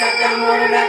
नाकत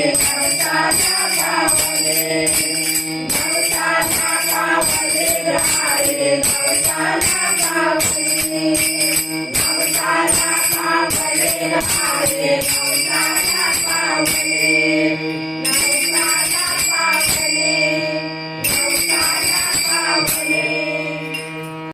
Hare Hare